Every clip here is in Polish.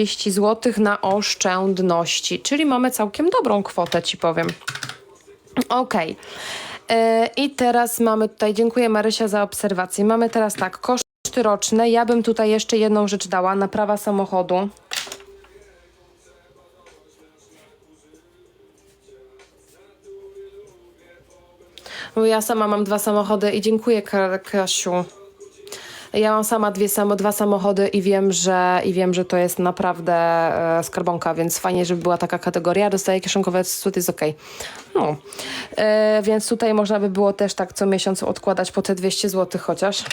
30 zł na oszczędności, czyli mamy całkiem dobrą kwotę, ci powiem. Okej. E, I teraz mamy tutaj, dziękuję Marysia za obserwację. Mamy teraz tak, koszty roczne. Ja bym tutaj jeszcze jedną rzecz dała, naprawa samochodu. Bo ja sama mam dwa samochody i dziękuję Ka- Kasiu. Ja mam sama dwie, samo, dwa samochody i wiem, że, i wiem, że to jest naprawdę e, skarbonka, więc fajnie, żeby była taka kategoria. Dostaję kieszonkowe, cud jest okej. No. E, więc tutaj można by było też tak co miesiąc odkładać po te 200 zł chociaż.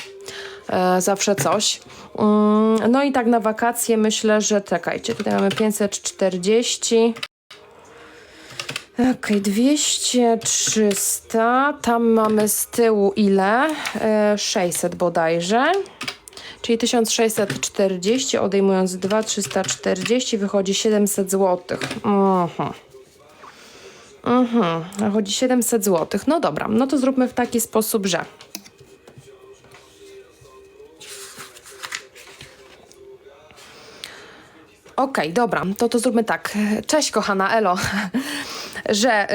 E, zawsze coś. Mm, no i tak na wakacje myślę, że czekajcie, tutaj mamy 540. Okej, 200, 300. Tam mamy z tyłu ile? E, 600 bodajże. Czyli 1640, odejmując 2, 340, wychodzi 700 zł. Mhm. Mhm, wychodzi 700 zł. No dobra, no to zróbmy w taki sposób, że. Okej, dobra, to to zróbmy tak. Cześć kochana Elo, że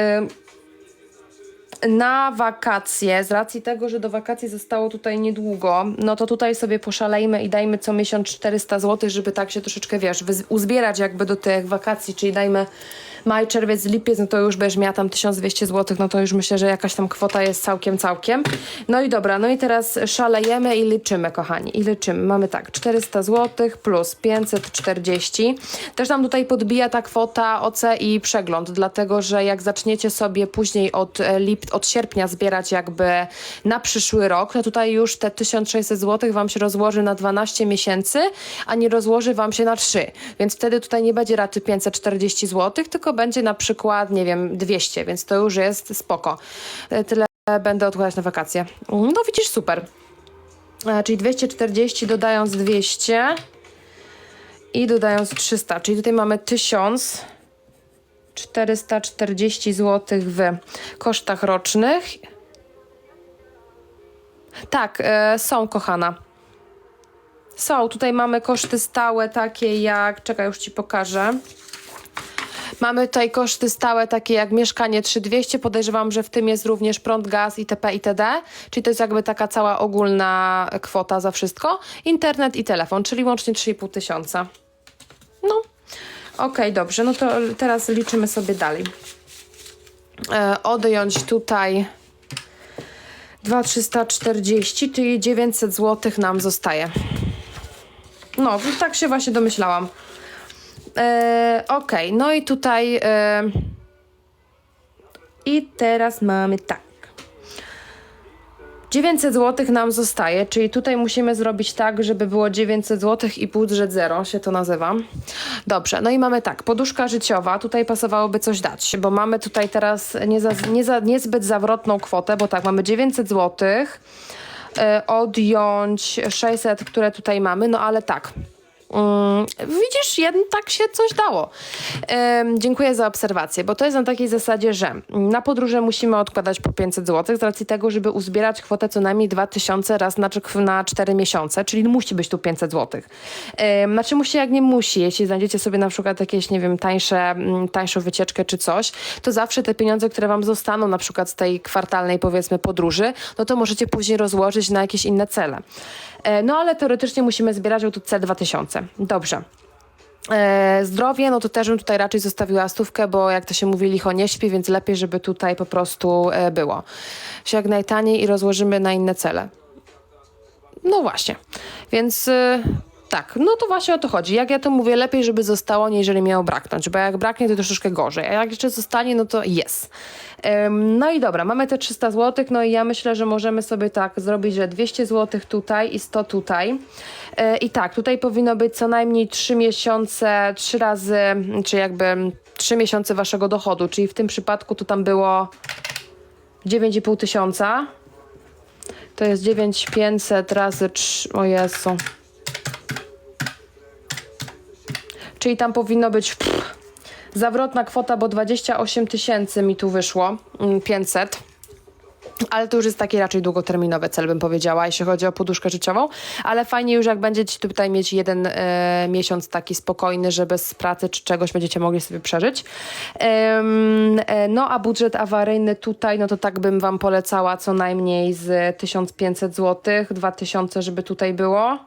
y, na wakacje, z racji tego, że do wakacji zostało tutaj niedługo, no to tutaj sobie poszalejmy i dajmy co miesiąc 400 zł, żeby tak się troszeczkę, wiesz, uzbierać jakby do tych wakacji, czyli dajmy maj, czerwiec, lipiec, no to już będziesz miała tam 1200 zł, no to już myślę, że jakaś tam kwota jest całkiem, całkiem. No i dobra, no i teraz szalejemy i liczymy, kochani, i liczymy. Mamy tak, 400 zł plus 540. Też nam tutaj podbija ta kwota OC i przegląd, dlatego, że jak zaczniecie sobie później od, e, lip, od sierpnia zbierać jakby na przyszły rok, to tutaj już te 1600 zł wam się rozłoży na 12 miesięcy, a nie rozłoży wam się na 3. Więc wtedy tutaj nie będzie raty 540 zł, tylko będzie na przykład, nie wiem, 200, więc to już jest spoko. E, Tyle będę odkładać na wakacje. No widzisz, super. E, Czyli 240 dodając 200 i dodając 300, czyli tutaj mamy 1440 zł w kosztach rocznych. Tak, e, są kochana. Są, tutaj mamy koszty stałe takie jak, czekaj, już ci pokażę. Mamy tutaj koszty stałe takie jak mieszkanie 3200, podejrzewam, że w tym jest również prąd, gaz, itp. itd. Czyli to jest jakby taka cała ogólna kwota za wszystko. Internet i telefon, czyli łącznie 3,5 tysiąca. No, okej, dobrze, no to teraz liczymy sobie dalej. E, odjąć tutaj 2340, czyli 900 zł nam zostaje. No, tak się właśnie domyślałam. E, Okej, no i tutaj. E, I teraz mamy tak. 900 zł nam zostaje, czyli tutaj musimy zrobić tak, żeby było 900 zł i budżet zero, się to nazywa. Dobrze, no i mamy tak, poduszka życiowa, tutaj pasowałoby coś dać, bo mamy tutaj teraz nie za, nie za, niezbyt zawrotną kwotę, bo tak, mamy 900 zł, e, odjąć 600, które tutaj mamy, no ale tak, Mm, widzisz, jednak się coś dało. Dziękuję za obserwację, bo to jest na takiej zasadzie, że na podróże musimy odkładać po 500 zł z racji tego, żeby uzbierać kwotę co najmniej 2000 raz na, czek- na 4 miesiące, czyli musi być tu 500 zł. Znaczy musi jak nie musi, jeśli znajdziecie sobie na przykład jakieś, nie wiem, tańsze, mm, tańszą wycieczkę czy coś, to zawsze te pieniądze, które wam zostaną na przykład z tej kwartalnej powiedzmy podróży, no to możecie później rozłożyć na jakieś inne cele. E, No ale teoretycznie musimy zbierać tu C2000. Dobrze. E, zdrowie, no to też bym tutaj raczej zostawiła stówkę, bo jak to się mówi, licho nie śpi, więc lepiej, żeby tutaj po prostu e, było. Się jak najtaniej i rozłożymy na inne cele. No właśnie. Więc y, tak, no to właśnie o to chodzi. Jak ja to mówię, lepiej, żeby zostało, niżeli miało braknąć, bo jak braknie, to troszeczkę gorzej. A jak jeszcze zostanie, no to jest. Ym, no i dobra, mamy te 300 zł, no i ja myślę, że możemy sobie tak zrobić, że 200 zł tutaj i 100 tutaj. Yy, I tak, tutaj powinno być co najmniej 3 miesiące, 3 razy, czy jakby 3 miesiące waszego dochodu, czyli w tym przypadku to tam było 9,5 tysiąca. To jest 9500 razy 3. O Jezu. Czyli tam powinno być pff, zawrotna kwota, bo 28 tysięcy mi tu wyszło. mm, 500. Ale to już jest taki raczej długoterminowy cel, bym powiedziała, jeśli chodzi o poduszkę życiową. Ale fajnie już, jak będziecie tutaj mieć jeden e, miesiąc taki spokojny, że bez pracy czy czegoś będziecie mogli sobie przeżyć. Em, e, no a budżet awaryjny tutaj, no to tak bym Wam polecała co najmniej z 1500 zł, 2000, żeby tutaj było.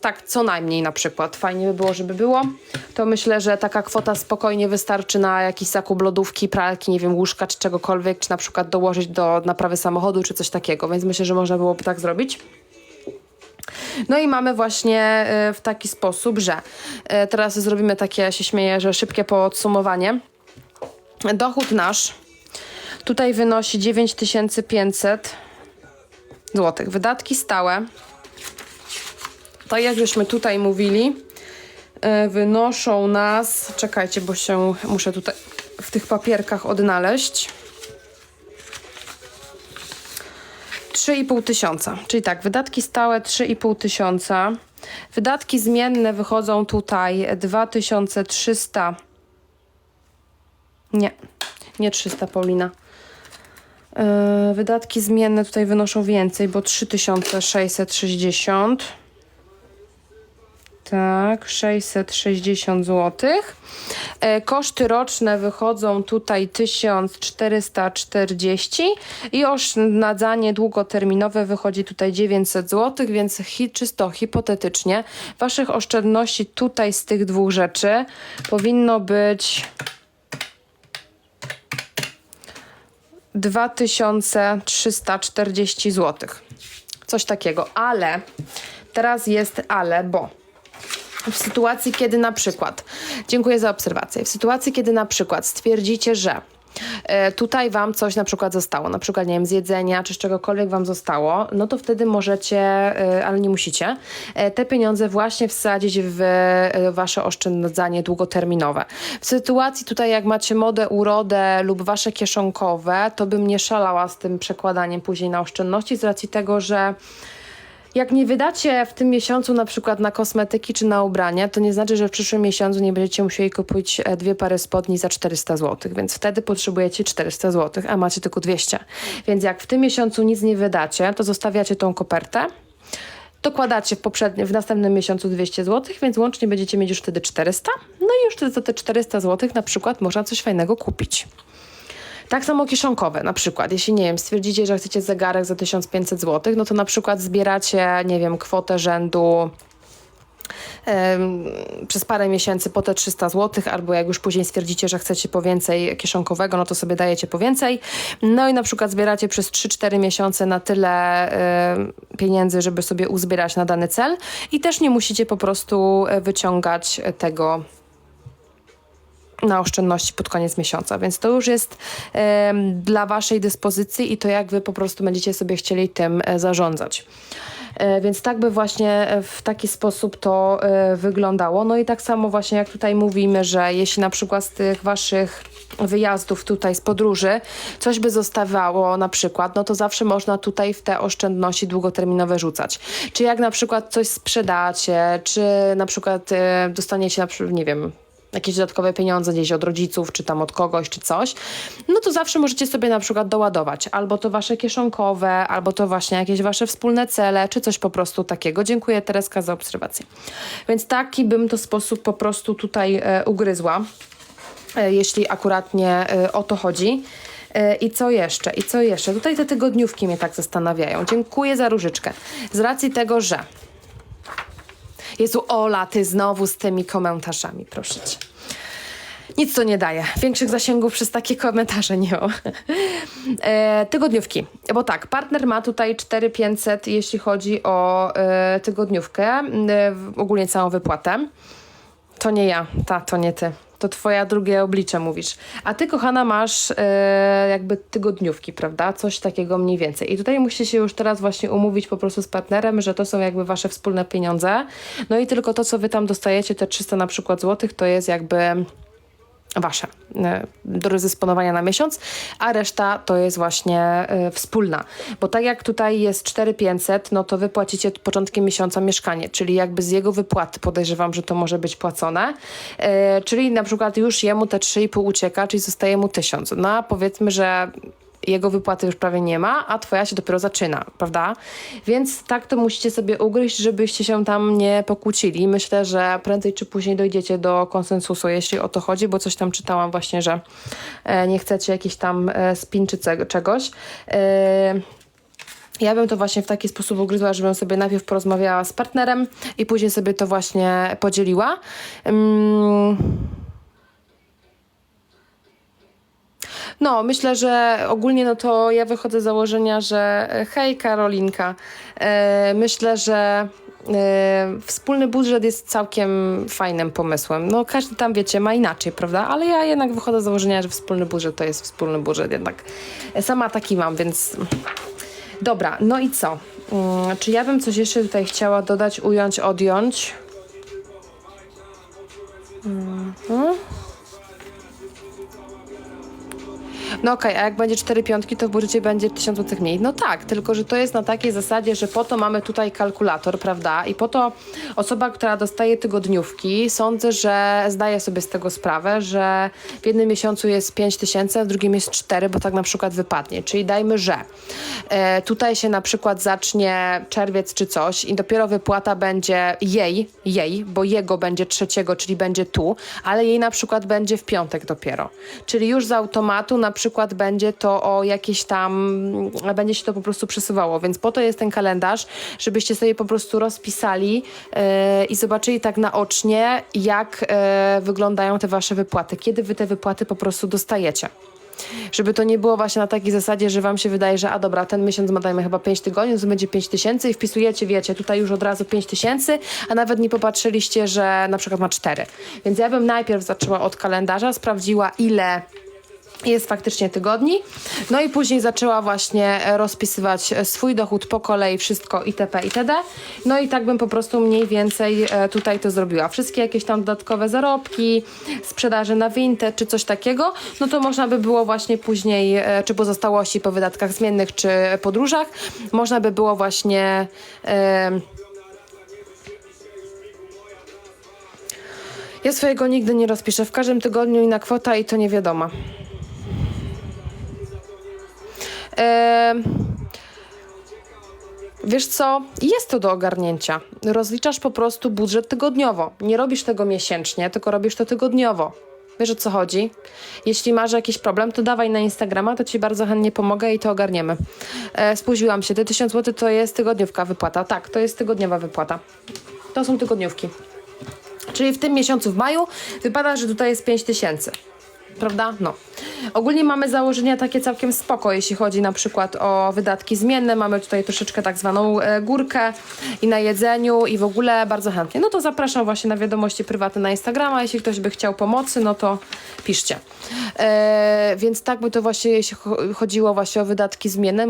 Tak, co najmniej na przykład. Fajnie by było, żeby było. To myślę, że taka kwota spokojnie wystarczy na jakiś zakup lodówki, pralki, nie wiem, łóżka czy czegokolwiek, czy na przykład dołożyć do naprawy samochodu, czy coś takiego. Więc myślę, że można byłoby tak zrobić. No i mamy właśnie e, w taki sposób, że e, teraz zrobimy takie, się śmieję, że szybkie podsumowanie. Dochód nasz tutaj wynosi 9500 zł. Wydatki stałe tak jak żeśmy tutaj mówili, e, wynoszą nas. Czekajcie, bo się muszę tutaj w tych papierkach odnaleźć. 3,5 tysiąca. Czyli tak, wydatki stałe 3,5 tysiąca. Wydatki zmienne wychodzą tutaj 2300. Nie, nie 300, Paulina. Yy, wydatki zmienne tutaj wynoszą więcej, bo 3660. Tak, 660 zł. E, koszty roczne wychodzą tutaj 1440 i oszczędzanie długoterminowe wychodzi tutaj 900 zł, więc hi, czysto hipotetycznie waszych oszczędności tutaj z tych dwóch rzeczy powinno być 2340 zł. Coś takiego, ale teraz jest ale, bo w sytuacji, kiedy na przykład, dziękuję za obserwację, w sytuacji, kiedy na przykład stwierdzicie, że e, tutaj wam coś na przykład zostało, na przykład, nie wiem, z jedzenia czy z czegokolwiek wam zostało, no to wtedy możecie, e, ale nie musicie, e, te pieniądze właśnie wsadzić w wasze oszczędzanie długoterminowe. W sytuacji tutaj, jak macie modę, urodę lub wasze kieszonkowe, to bym nie szalała z tym przekładaniem później na oszczędności z racji tego, że jak nie wydacie w tym miesiącu na przykład na kosmetyki czy na ubrania, to nie znaczy, że w przyszłym miesiącu nie będziecie musieli kupić e, dwie pary spodni za 400 zł, więc wtedy potrzebujecie 400 zł, a macie tylko 200. Więc jak w tym miesiącu nic nie wydacie, to zostawiacie tą kopertę, dokładacie w, w następnym miesiącu 200 zł, więc łącznie będziecie mieć już wtedy 400. No i już za te 400 zł na przykład można coś fajnego kupić. Tak samo kieszonkowe na przykład. Jeśli, nie wiem, stwierdzicie, że chcecie zegarek za 1500 zł, no to na przykład zbieracie, nie wiem, kwotę rzędu przez parę miesięcy po te 300 zł, albo jak już później stwierdzicie, że chcecie po więcej kieszonkowego, no to sobie dajecie po więcej. No i na przykład zbieracie przez 3-4 miesiące na tyle pieniędzy, żeby sobie uzbierać na dany cel i też nie musicie po prostu e, wyciągać tego na oszczędności pod koniec miesiąca, więc to już jest e, dla Waszej dyspozycji i to jak Wy po prostu będziecie sobie chcieli tym e, zarządzać. E, więc tak by właśnie w taki sposób to e, wyglądało. No i tak samo właśnie jak tutaj mówimy, że jeśli na przykład z tych Waszych wyjazdów tutaj z podróży coś by zostawało na przykład, no to zawsze można tutaj w te oszczędności długoterminowe rzucać. Czy jak na przykład coś sprzedacie, czy na przykład e, dostaniecie na przykład, nie wiem, jakieś dodatkowe pieniądze gdzieś od rodziców, czy tam od kogoś, czy coś, no to zawsze możecie sobie na przykład doładować albo to wasze kieszonkowe, albo to właśnie jakieś wasze wspólne cele, czy coś po prostu takiego. Dziękuję Tereska za obserwację. Więc taki bym to sposób po prostu tutaj e, ugryzła, e, jeśli akuratnie e, o to chodzi. E, I co jeszcze? I co jeszcze? Tutaj te tygodniówki mnie tak zastanawiają. Dziękuję za różyczkę. Z racji tego, że Jezu, Ola, ty znowu z tymi komentarzami, proszę cię. Nic to nie daje. Większych zasięgów przez takie komentarze nie ma. E, tygodniówki. Bo tak, partner ma tutaj 4500, jeśli chodzi o e, tygodniówkę, e, ogólnie całą wypłatę. To nie ja, ta, to nie ty. To twoja drugie oblicze mówisz. A ty, kochana, masz e, jakby tygodniówki, prawda? Coś takiego mniej więcej. I tutaj musicie się już teraz właśnie umówić po prostu z partnerem, że to są jakby wasze wspólne pieniądze. No i tylko to, co wy tam dostajecie, te 300 na przykład złotych, to jest jakby wasze e, do rozdysponowania na miesiąc, a reszta to jest właśnie y, wspólna. Bo tak jak tutaj jest 4500, no to wy płacicie początkiem miesiąca mieszkanie, czyli jakby z jego wypłaty podejrzewam, że to może być płacone. Y, czyli na przykład już jemu te 3,5 ucieka, czyli zostaje mu 1000. No a powiedzmy, że jego wypłaty już prawie nie ma, a twoja się dopiero zaczyna, prawda? Więc tak to musicie sobie ugryźć, żebyście się tam nie pokłócili. Myślę, że prędzej czy później dojdziecie do konsensusu, jeśli o to chodzi, bo coś tam czytałam właśnie, że e, nie chcecie jakiś tam e, spin czy czegoś. E, ja bym to właśnie w taki sposób ugryzła, żebym sobie najpierw porozmawiała z partnerem i później sobie to właśnie podzieliła. Mm. No, myślę, że ogólnie no to ja wychodzę z założenia, że e, hej Karolinka, e, myślę, że e, wspólny budżet jest całkiem fajnym pomysłem. No każdy tam, wiecie, ma inaczej, prawda? Ale ja jednak wychodzę z założenia, że wspólny budżet to jest wspólny budżet jednak. Sama taki mam, więc... Dobra, no i co? Mm, czy ja bym coś jeszcze tutaj chciała dodać, ująć, odjąć? No okej, a jak będzie 4 piątki, to w budżecie będzie 1000 zł mniej. No tak, tylko że to jest na takiej zasadzie, że po to mamy tutaj kalkulator, prawda? I po to osoba, która dostaje tygodniówki, sądzę, że zdaje sobie z tego sprawę, że w jednym miesiącu jest 5 tysięcy, a w drugim jest 4, bo tak na przykład wypadnie. Czyli dajmy, że e, tutaj się na przykład zacznie czerwiec czy coś i dopiero wypłata będzie jej, jej, bo jego będzie trzeciego, czyli będzie tu, ale jej na przykład będzie w piątek dopiero. Czyli już z automatu na przykład będzie to o jakieś tam, będzie się to po prostu przesuwało, więc po to jest ten kalendarz, żebyście sobie po prostu rozpisali e, i zobaczyli tak naocznie, jak e, wyglądają te wasze wypłaty, kiedy wy te wypłaty po prostu dostajecie. Żeby to nie było właśnie na takiej zasadzie, że wam się wydaje, że a dobra, ten miesiąc ma dajmy chyba 5 tygodni, to będzie 5 tysięcy i wpisujecie, wiecie, tutaj już od razu 5 tysięcy, a nawet nie popatrzyliście, że na przykład ma 4. Więc ja bym najpierw zaczęła od kalendarza, sprawdziła ile jest faktycznie tygodni. No i później zaczęła właśnie rozpisywać swój dochód po kolei, wszystko itp. itd. No i tak bym po prostu mniej więcej e, tutaj to zrobiła. Wszystkie jakieś tam dodatkowe zarobki, sprzedaże na Vinted czy coś takiego, no to można by było właśnie później, e, czy pozostałości po wydatkach zmiennych, czy podróżach, można by było właśnie... E, ja swojego nigdy nie rozpiszę. W każdym tygodniu inna kwota i to nie wiadomo. Wiesz co, jest to do ogarnięcia. Rozliczasz po prostu budżet tygodniowo. Nie robisz tego miesięcznie, tylko robisz to tygodniowo. Wiesz o co chodzi? Jeśli masz jakiś problem, to dawaj na Instagrama, to ci bardzo chętnie pomogę i to ogarniemy. E, spóźniłam się, te 1000 zł to jest tygodniówka wypłata. Tak, to jest tygodniowa wypłata. To są tygodniówki. Czyli w tym miesiącu, w maju, wypada, że tutaj jest 5 tysięcy. Prawda? No. Ogólnie mamy założenia takie całkiem spoko, jeśli chodzi na przykład o wydatki zmienne. Mamy tutaj troszeczkę tak zwaną e, górkę i na jedzeniu i w ogóle bardzo chętnie. No to zapraszam właśnie na wiadomości prywatne na Instagrama. Jeśli ktoś by chciał pomocy, no to piszcie. E, więc tak by to właśnie, jeśli cho- chodziło właśnie o wydatki zmienne.